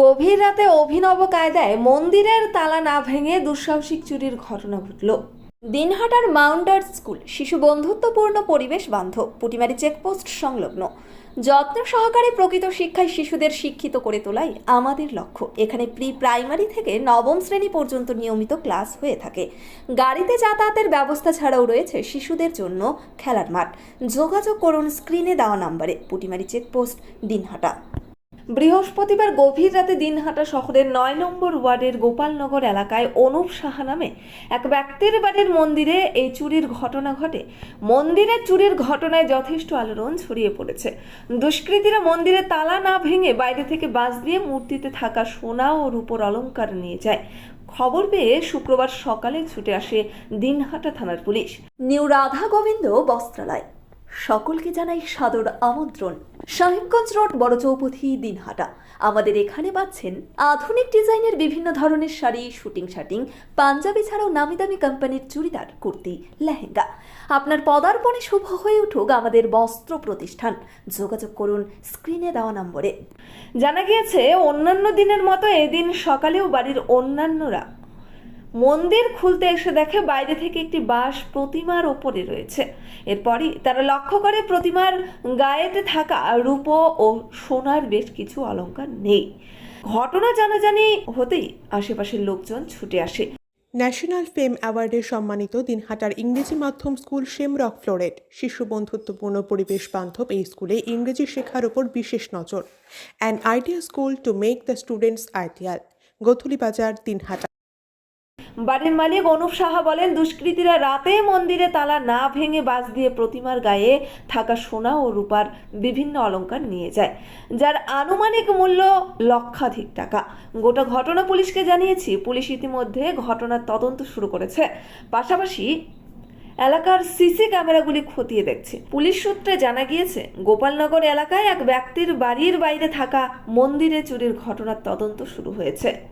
গভীর রাতে অভিনব কায়দায় মন্দিরের তালা না ভেঙে দুঃসাহসিক চুরির ঘটনা ঘটল। দিনহাটার মাউন্টার স্কুল শিশু বন্ধুত্বপূর্ণ পরিবেশ বান্ধব, পুটিমারি চেকপোস্ট সংলগ্ন। যত্ন সহকারে প্রকৃত শিক্ষায় শিশুদের শিক্ষিত করে তোলাই আমাদের লক্ষ্য। এখানে প্রি প্রাইমারি থেকে নবম শ্রেণি পর্যন্ত নিয়মিত ক্লাস হয়ে থাকে। গাড়িতে যাতায়াতের ব্যবস্থা ছাড়াও রয়েছে শিশুদের জন্য খেলার মাঠ। যোগাযোগ করুন স্ক্রিনে দেওয়া নাম্বারে, পুটিমারি চেকপোস্ট, দিনহাটা। বৃহস্পতিবার গভীর রাতে দিনহাটা শহরের নয় নম্বর ওয়ার্ডের গোপালনগর এলাকায় অনুপ সাহা নামে এক ব্যক্তির বাড়ির মন্দিরে এই চুরির ঘটনা ঘটে। মন্দিরের চুরির ঘটনায় যথেষ্ট আলোড়ন ছড়িয়ে পড়েছে। দুষ্কৃতীরা মন্দিরে তালা না ভেঙে বাইরে থেকে বাস দিয়ে মূর্তিতে থাকা সোনা ও রূপোর অলঙ্কার নিয়ে যায়। খবর পেয়ে শুক্রবার সকালে ছুটে আসে দিনহাটা থানার পুলিশ। নিউ রাধা গোবিন্দ বস্ত্রালয়। সকলকে জানাই সাদর আমন্ত্রণ। সাহেবগঞ্জ রোড, বড় চৌপথি, দিনহাটা। আমাদের এখানে পাচ্ছেন আধুনিক ডিজাইনের বিভিন্ন ধরনের শাড়ি, শুটিং, শাটিং, পাঞ্জাবি ছাড়াও নামি দামি কোম্পানির চুড়িদার, কুর্তি, লেহেঙ্গা। আপনার পদার্পণে শুভ হয়ে উঠুক আমাদের বস্ত্র প্রতিষ্ঠান। যোগাযোগ করুন স্ক্রিনে দেওয়া নম্বরে। জানা গিয়েছে, অন্যান্য দিনের মতো এদিন সকালেও বাড়ির অন্যান্যরা মন্দির খুলতে এসে দেখে বাইরে থেকে একটি বাঁশ প্রতিমার ওপরে রয়েছে। এরপরই তারা লক্ষ্য করে প্রতিমার গায়েতে থাকা রূপো ও সোনার বেশ কিছু অলংকার নেই। ঘটনা জানাজানি হতেই আশেপাশের লোকজন ছুটে আসে। ন্যাশনাল ফেম অ্যাওয়ার্ডে সম্মানিত দিনহাটার ইংরেজি মাধ্যম স্কুল শেমরক ফ্লোরেট, শিশু বন্ধুত্বপূর্ণ পরিবেশ বান্ধব এই স্কুলে ইংরেজি শেখার উপর বিশেষ নজর। An idea school to make the students ideal গথুলি বাজার, দিনহাটা। বাড়ির মালিক অনুপ সাহা বলেন, দুষ্কৃতীরা রাতে মন্দিরে তালা না ভেঙে বাস দিয়ে প্রতিমার গায়ে থাকা সোনা ও রূপার বিভিন্ন অলঙ্কার নিয়ে যায়, যার আনুমানিক মূল্য লক্ষাধিক টাকা। গোটা ঘটনা পুলিশকে জানিয়েছি। পুলিশ ইতিমধ্যে ঘটনার তদন্ত শুরু করেছে। পাশাপাশি এলাকার সিসি ক্যামেরাগুলি খতিয়ে দেখছে। পুলিশ সূত্রে জানা গিয়েছে, গোপালনগর এলাকায় এক ব্যক্তির বাড়ির বাইরে থাকা মন্দিরে চুরির ঘটনার তদন্ত শুরু হয়েছে।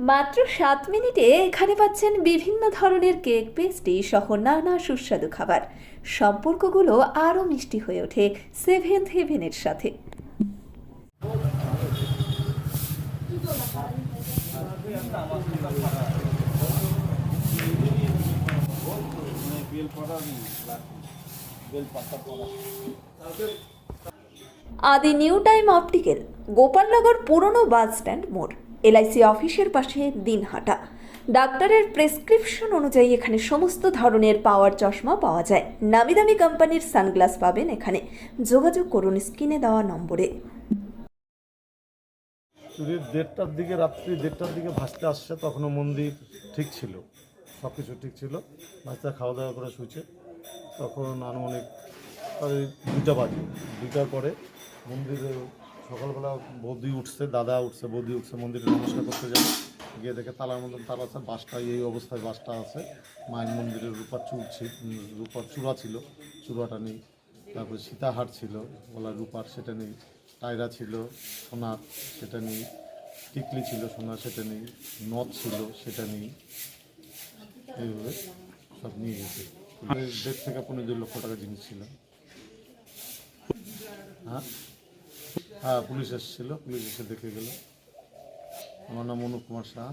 মাত্র সাত মিনিটে এখানে পাচ্ছেন বিভিন্ন ধরনের কেক পেস্ট্রি সহ নানা সুস্বাদু খাবার। সম্পর্কগুলো আরও মিষ্টি হয়ে ওঠে সেভেন্থ হেভেনের সাথে। আদি নিউ টাইম অপটিক্যাল, গোপালনগর পুরনো বাস স্ট্যান্ড মোড়। এলআইসি অফিসের পাশে দিনহাটা ডাক্তারের প্রেসক্রিপশন অনুযায়ী এখানে সমস্ত ধরনের পাওয়ার চশমা পাওয়া যায়। নামি দামি কোম্পানির সানগ্লাস পাবেন এখানে। যোগাযোগ করুন স্ক্রিনে দেওয়া নম্বরে। দেড়টার দিকে, রাত্রি দেড়টার দিকে ভাসতে আসছে, তখনও মন্দির ঠিক ছিল। সব কিছু ঠিক ছিল। বাচ্চা খাওয়া দাওয়া করে শুয়েছে। তখন আনুমানিক দুটা বাজে। দুটার পরে মন্দিরে সকালবেলা বৌদি উঠছে, দাদা উঠছে, বৌদি উঠছে, মন্দিরে নমস্কার করতে যাবে। গিয়ে দেখে তালার মতন তালা আছে, বাসটা এই অবস্থায় বাসটা আছে। মায়ের মন্দিরের রূপার ছিল রূপার চূড়া ছিল, চূড়াটা নেই। তারপরে সীতাহার ছিল, গলার রূপার সেটা নেই। টায়রা ছিল সোনার সেটা নেই। টিকলি ছিল সোনার সেটা নেই। নথ ছিল, সেটা নেই। এইভাবে সব নিয়ে গেছে। দেড় থেকে পনেরো লক্ষ টাকা জিনিস ছিল। হ্যাঁ? হ্যাঁ পুলিশ এসেছিল, পুলিশ এসে দেখে গেল। আমার নাম অনুপ কুমার শাহ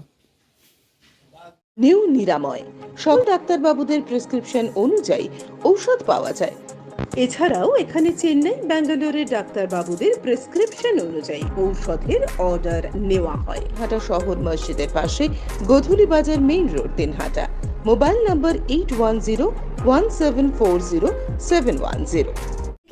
নিউ নিরাময়। সব ডাক্তারবাবুদের প্রেসক্রিপশন অনুযায়ী ঔষধ পাওয়া যায়। এছাড়াও এখানে চেন্নাই, ব্যাঙ্গালোরের ডাক্তারবাবুদের প্রেসক্রিপশন অনুযায়ী ঔষধের অর্ডার নেওয়া হয়। হাটা শহর মসজিদের পাশে Godhuli Bazar main road, Dinhata. Mobile number eight one zero one seven four zero seven one zero.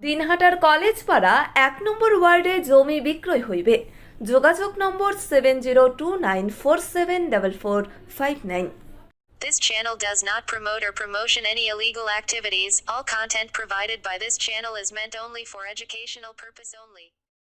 দিনহাটার college পাড়া এক নম্বর ওয়ার্ডে জমি বিক্রয় হইবে যোগাযোগ number seven zero two nine four seven double four five nine This channel does not promote or promotion any illegal activities. All content provided by this channel is meant only for educational purpose only.